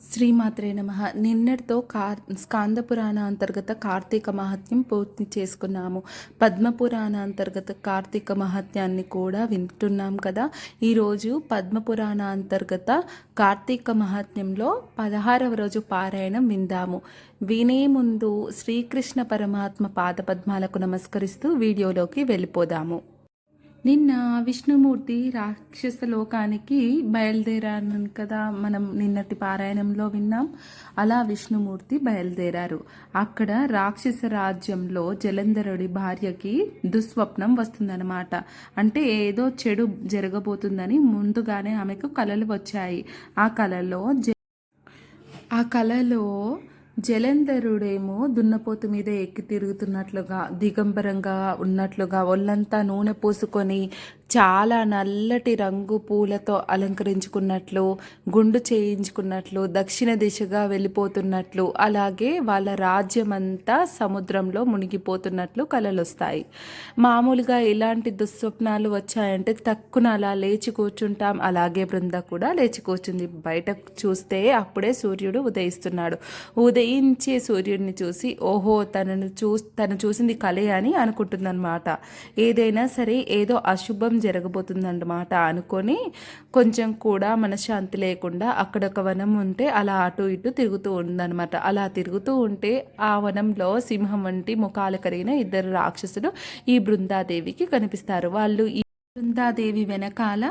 శ్రీమాత్రే నమ. నిన్నటితో కార్ స్కాంద పురాణ అంతర్గత కార్తీక మహత్యం పూర్తి చేసుకున్నాము. పద్మపురాణ అంతర్గత కార్తీక మహత్యాన్ని కూడా వింటున్నాం కదా. ఈరోజు పద్మపురాణ అంతర్గత కార్తీక మహత్యంలో పదహారవ రోజు పారాయణం విందాము. వినే ముందు శ్రీకృష్ణ పరమాత్మ పాదపద్మాలకు నమస్కరిస్తూ వీడియోలోకి వెళ్ళిపోదాము. నిన్న విష్ణుమూర్తి రాక్షస లోకానికి బయలుదేరాను కదా మనం నిన్నటి పారాయణంలో విన్నాం. అలా విష్ణుమూర్తి బయలుదేరారు. అక్కడ రాక్షస రాజ్యంలో జలంధరుడి భార్యకి దుస్వప్నం వస్తుందన్నమాట. అంటే ఏదో చెడు జరగబోతుందని ముందుగానే ఆమెకు కలలు వచ్చాయి. ఆ కలలో జ ఆ కలలో జలంధరుడేమో దున్నపోతు మీద ఎక్కి తిరుగుతున్నట్లుగా దిగంబరంగా ఉన్నట్లుగా ఒళ్ళంతా నూనె పోసుకొని చాలా నల్లటి రంగు పూలతో అలంకరించుకున్నట్లు గుండు చేయించుకున్నట్లు దక్షిణ దిశగా వెళ్ళిపోతున్నట్లు అలాగే వాళ్ళ రాజ్యమంతా సముద్రంలో మునిగిపోతున్నట్లు కలలు వస్తాయి మామూలుగా ఇలాంటి దుస్వప్నాలు వచ్చాయంటే తక్కున అలా లేచి కూర్చుంటాం. అలాగే బృంద కూడా లేచి కూర్చుంది. బయట చూస్తే అప్పుడే సూర్యుడు ఉదయిస్తున్నాడు. ఉదయించే సూర్యుడిని చూసి ఓహో తనను చూ తను చూసింది కలే అని అనుకుంటుందన్నమాట. ఏదైనా సరే ఏదో అశుభం జరగబోతుందన్నమాట అనుకొని కొంచెం కూడా మనశ్శాంతి లేకుండా అక్కడ ఒక వనం ఉంటే అలా అటు ఇటు తిరుగుతూ ఉందన్నమాట. అలా తిరుగుతూ ఉంటే ఆ వనంలో సింహం వంటి ముఖాలు కలిగిన ఇద్దరు రాక్షసులు ఈ బృందాదేవికి కనిపిస్తారు. వాళ్ళు ఈ బృందాదేవి వెనకాల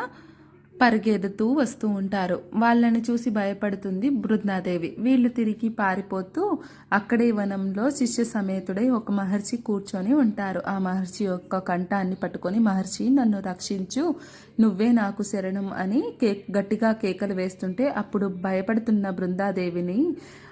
పరిగెడుతూ వస్తూ ఉంటారు. వాళ్ళని చూసి భయపడుతుంది బృందాదేవి. వీళ్ళు తిరిగి పారిపోతూ అక్కడే వనంలో శిష్య సమేతుడై ఒక మహర్షి కూర్చొని ఉంటారు. ఆ మహర్షి యొక్క కంఠాన్ని పట్టుకొని మహర్షి నన్ను రక్షించు. నువ్వే నాకు శరణం అని కేక్ గట్టిగా కేకలు వేస్తుంటే అప్పుడు భయపడుతున్న బృందాదేవిని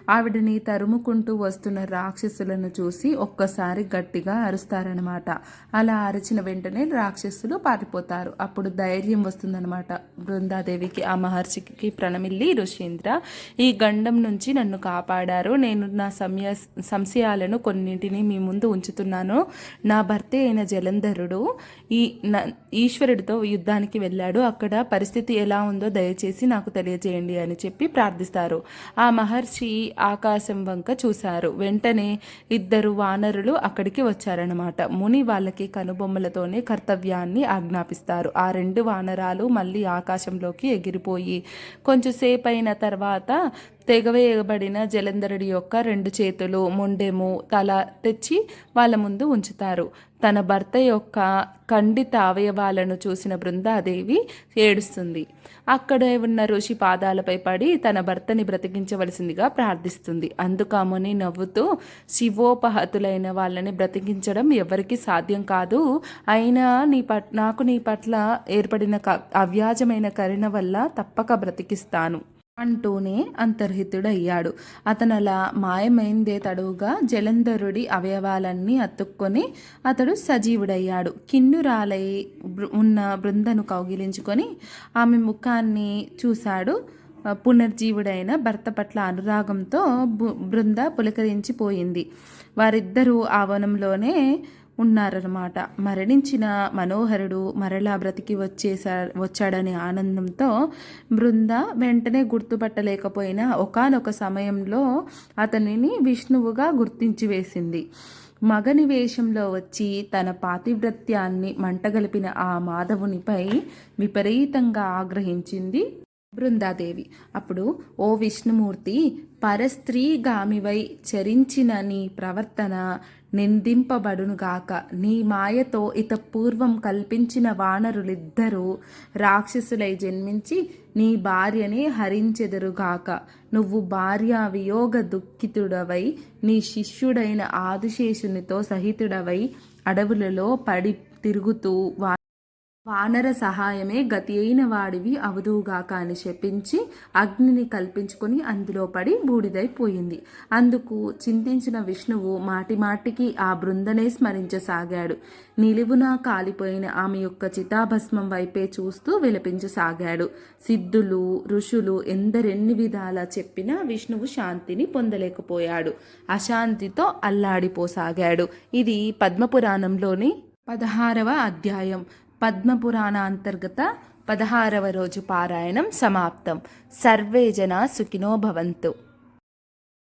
ఆవిడని తరుముకుంటూ వస్తున్న రాక్షసులను చూసి ఒక్కసారి గట్టిగా అరుస్తారనమాట అలా అరిచిన వెంటనే రాక్షసులు పారిపోతారు. అప్పుడు ధైర్యం వస్తుందనమాట బృందాదేవికి ఆ మహర్షికి ప్రణమిల్లి ఋషీంద్ర ఈ గండం నుంచి నన్ను కాపాడారు. నేను నా సమయ సంశయాలను కొన్నింటిని మీ ముందు ఉంచుతున్నాను. నా భర్తే అయిన జలంధరుడు ఈ ఈశ్వరుడితో యుద్ధానికి వెళ్ళాడు. అక్కడ పరిస్థితి ఎలా ఉందో దయచేసి నాకు తెలియజేయండి అని చెప్పి ప్రార్థిస్తారు. ఆ మహర్షి ఆకాశం వంక చూశారు. వెంటనే ఇద్దరు వానరులు అక్కడికి వచ్చారనమాట ముని వాళ్ళకి కనుబొమ్మలతోనే కర్తవ్యాన్ని ఆజ్ఞాపిస్తారు. ఆ రెండు వానరాలు మళ్ళీ ఆకాశంలోకి ఎగిరిపోయి కొంచెంసేపు అయిన తర్వాత తెగవేయబడిన జలంధరుడి యొక్క రెండు చేతులు మొండెము తల తెచ్చి వాళ్ళ ముందు ఉంచుతారు. తన భర్త యొక్క ఖండిత అవయవాలను చూసిన బృందాదేవి ఏడుస్తుంది. అక్కడే ఉన్న ఋషి పాదాలపై పడి తన భర్తని బ్రతికించవలసిందిగా ప్రార్థిస్తుంది. అందుకామని నవ్వుతూ శివోపహతులైన వాళ్ళని బ్రతికించడం ఎవరికీ సాధ్యం కాదు. అయినా నీ పట్ నాకు నీ పట్ల ఏర్పడిన అవ్యాజమైన కరుణ వల్ల తప్పక బ్రతికిస్తాను. అంటూనే అంతర్హితుడయ్యాడు. అతనలా మాయమైందే తడువుగా జలంధరుడి అవయవాలన్నీ అతుక్కొని అతడు సజీవుడయ్యాడు. కిన్నురాలై ఉన్న బృందను కౌగిలించుకొని ఆమె ముఖాన్ని చూశాడు. పునర్జీవుడైన భర్త పట్ల అనురాగంతో బృంద పులకరించిపోయింది. వారిద్దరూ ఆ వనంలోనే ఉన్నారన్నమాట. మరణించిన మనోహరుడు మరలా బ్రతికి వచ్చేసా వచ్చాడనే ఆనందంతో బృంద వెంటనే గుర్తుపట్టలేకపోయినా ఒకనొక సమయంలో అతనిని విష్ణువుగా గుర్తించి వేసింది. మగని వేషంలో వచ్చి తన పాతివ్రత్యాన్ని మంటగలిపిన ఆ మాధవునిపై విపరీతంగా ఆగ్రహించింది బృందాదేవి. అప్పుడు ఓ విష్ణుమూర్తి పరస్త్రీగామివై చరించిన నీ ప్రవర్తన నిందింపబడునుగాక. నీ మాయతో ఇత పూర్వం కల్పించిన వానరులిద్దరూ రాక్షసులై జన్మించి నీ భార్యని హరించెదరుగాక. నువ్వు భార్య వియోగ దుఃఖితుడవై నీ శిష్యుడైన ఆదిశేషునితో సహితుడవై అడవులలో పడి తిరుగుతూ వానర సహాయమే గతి అయిన వాడివి అవదువుగాక అని చెప్పించి అగ్నిని కల్పించుకొని అందులో పడి బూడిదైపోయింది. అందుకు చింతించిన విష్ణువు మాటిమాటికి ఆ బృందనే స్మరించసాగాడు. నిలువునా కాలిపోయిన ఆమె యొక్క చితాభస్మం వైపే చూస్తూ విలపించసాగాడు. సిద్ధులు ఋషులు ఎందరెన్ని విధాలా చెప్పినా విష్ణువు శాంతిని పొందలేకపోయాడు. అశాంతితో అల్లాడిపోసాగాడు. ఇది పద్మపురాణంలోని పదహారవ అధ్యాయం. పద్మపురాణ అంతర్గత పదహారవ రోజు పారాయణం సమాప్తం. సర్వే జనా సుఖినో భవంతు.